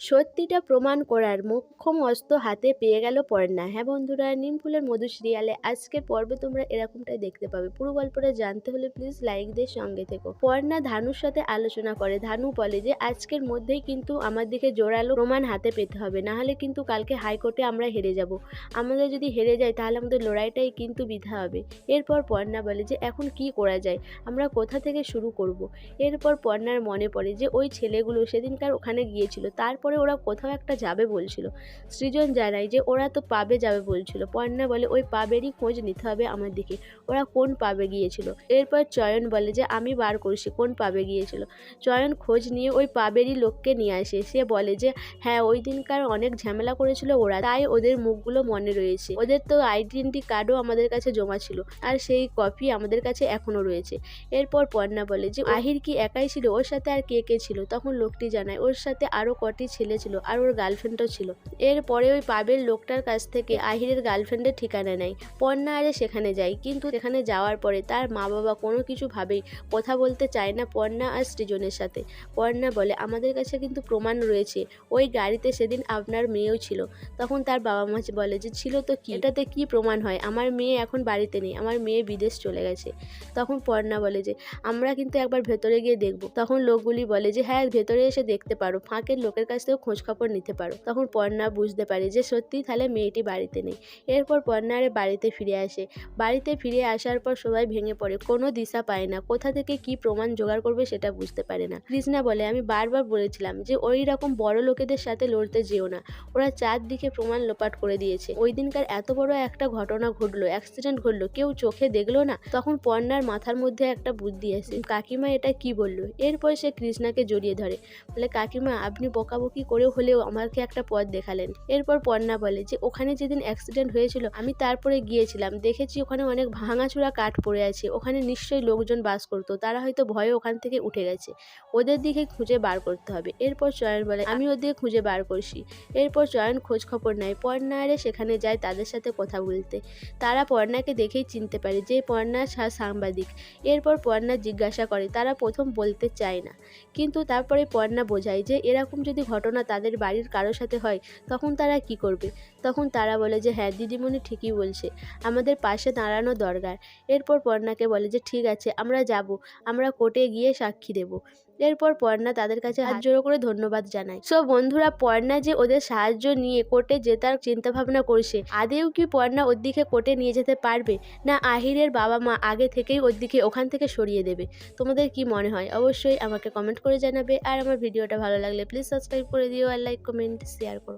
সত্যিটা প্রমাণ করার মোক্ষম অস্ত্র হাতে পেয়ে গেল পর্ণা। হ্যাঁ বন্ধুরা, নিম ফুলের মধু সিরিয়ালে আজকের পর্বে তোমরা এরকমটাই দেখতে পাবে। পুরো গল্পটা জানতে হলে প্লিজ লাইক দিয়ে সঙ্গে থেকো। পর্ণা ধানুর সাথে আলোচনা করে। ধানু বলে যে, আজকের মধ্যেই কিন্তু আমার দিকে জোরালো প্রমাণ হাতে পেতে হবে। না হলে কিন্তু কালকে হাইকোর্টে আমরা হেরে যাব। আমাদের যদি হেরে যাই তাহলে আমাদের লড়াইটাই কিন্তু বৃথা হবে। এরপর পর্ণা বলে যে, এখন কি করা যায়? আমরা কোথা থেকে শুরু করব? এরপর পর্ণার মনে পড়ে যে, ওই ছেলেগুলো সেদিনকার ওখানে গিয়েছিল। তারপরে ওরা কোথাও একটা যাবে বলছিল। সৃজন জানায় যে ওরা তো পাবে যাবে বলছিল। পর্ণা বলে, ওই পাবেরই খোঁজ নিতে হবে আমার দিকে। ওরা কোন পাবে গিয়েছিল? এরপর চয়ন বলে যে, আমি বার করছি, কোন পাবে গিয়েছিল? চয়ন খোঁজ নিয়ে ওই পাবেরই লোককে নিয়ে আসে। সে বলে যে হ্যাঁ ওই দিনকার অনেক ঝামেলা করেছিল ওরা, তাই ওদের মুখগুলো মনে রয়েছে। ওদের তো আইডেন্টি কার্ডও আমাদের কাছে জমা ছিল আর সেই কপি আমাদের কাছে এখনও রয়েছে। এরপর পর্ণা বলে যে, আহির কি একাই ছিল? ওর সাথে আর কে কে ছিল? তখন লোকটি জানায়, ওর সাথে আরও কটি ছেলে ছিল আর ওর গার্লফ্রেন্ডও ছিল। এরপরে ওই পাবের লোকটার কাছ থেকে আহিরের গার্লফ্রেন্ডের ঠিকানা নেয়। পর্ণা আরে সেখানে যায়, কিন্তু সেখানে যাওয়ার পরে তার মা বাবা কোনো কিছু ভাবেই কথা বলতে চায় না পর্ণা আর সৃজনের সাথে। পর্ণা বলে, আমাদের কাছে কিন্তু প্রমাণ রয়েছে, ওই গাড়িতে সেদিন আপনার মেয়েও ছিল। তখন তার বাবা মা বলে, যে ছিল তো কি? এটাতে কি প্রমাণ হয়? আমার মেয়ে এখন বাড়িতে নেই, আমার মেয়ে বিদেশ চলে গেছে। তখন পর্ণা বলে যে, আমরা কিন্তু একবার ভেতরে গিয়ে দেখব। তখন লোকগুলি বলে যে হ্যাঁ ভেতরে এসে দেখতে পারো, ফাঁকের লোকের কাছ থেকেও খোঁজ খবর নিতে পারো। তখন পর্ণা বুঝতে পারে যে সত্যিই তাহলে মেয়েটি বাড়িতে নেই। এরপর পর্ণারে বাড়িতে ফিরে আসে। বাড়িতে ফিরে আসার পর সবাই ভেঙে পড়ে। কোনো দিশা পায় না। কোথা থেকে কি প্রমাণ জোগাড় করবে সেটা বুঝতে পারে না। কৃষ্ণা বলে, আমি বারবার বলেছিলাম যে ওই রকম বড় লোকেদের সাথে লড়তে যেও না। ওরা চারদিকে প্রমাণ লোপাট করে দিয়েছে। ওই দিনকার এত বড় একটা ঘটনা ঘটলো অ্যাক্সিডেন্ট ঘটলো, কেউ চোখে দেখল না? তখন পর্ণার মাথার মধ্যে একটা বুদ্ধি আসে। কাকিমা এটা কি বলল? এরপর সে কৃষ্ণাকে জড়িয়ে ধরে। বলে, কাকিমা, আপনি বকাবকি করে হলেও আমাকে একটা পথ দেখালেন। এরপর পর্ণা বলে যে, ওখানে যেদিন অ্যাক্সিডেন্ট হয়েছিল, আমি তারপরে গিয়েছিলাম। দেখেছি ওখানে অনেক ভাঙাচুরা কাঠ পড়ে আছে। ওখানে নিশ্চয়ই লোকজন বাস করতো। তারা হয়তো ভয়ে ওখান থেকে উঠে গেছে। ওদের দিকে খুঁজে বার করতে হবে। এরপর চয়ন বলে, আমি ওদের খুঁজে বার করছি। এরপর চয়ন খোঁজ খবর নেয়। পর্ণা আরে সেখানে যায় তাদের সাথে কথা বলতে। তারা পর্ণাকে দেখেই চিনতে পারে যে পর্ণা সাংবাদিক। এরপর পর্ণা জিজ্ঞাসা করে, তারা প্রথম বলতে চায় না। কিন্তু তারপরে পর্ণা বোঝায় যে, এরকম যদি ঘটনা তাদের বাড়ির কারোর সাথে হয়, তখন তারা কি করবে? তখন তারা বলে যে হ্যাঁ দিদিমণি ঠিকই বলছে। আমাদের পাশে দাঁড়ানো দরকার। এরপর পর্ণাকে বলে যে, ঠিক আছে, আমরা যাব। আমরা কোর্টে গিয়ে সাক্ষী দেব। এরপর পর্ণা তাদের কাছে হাত জোড়ো করে ধন্যবাদ জানায়। সো বন্ধুরা পর্ণা যে ওদের সাহায্য নিয়ে কোর্টে জেতার চিন্তা ভাবনা করছে আদেও কি পর্ণা ওর দিকে কোর্টে নিয়ে যেতে পারবে? না আহিরের বাবা মা আগে থেকেই ওর দিকে ওখান থেকে সরিয়ে দেবে? তোমাদের কি মনে হয়? অবশ্যই আমাকে কমেন্ট করে জানাবে। আর আমার ভিডিওটা ভালো লাগলে প্লিজ সাবস্ক্রাইব করে দিও আর লাইক কমেন্ট শেয়ার করো।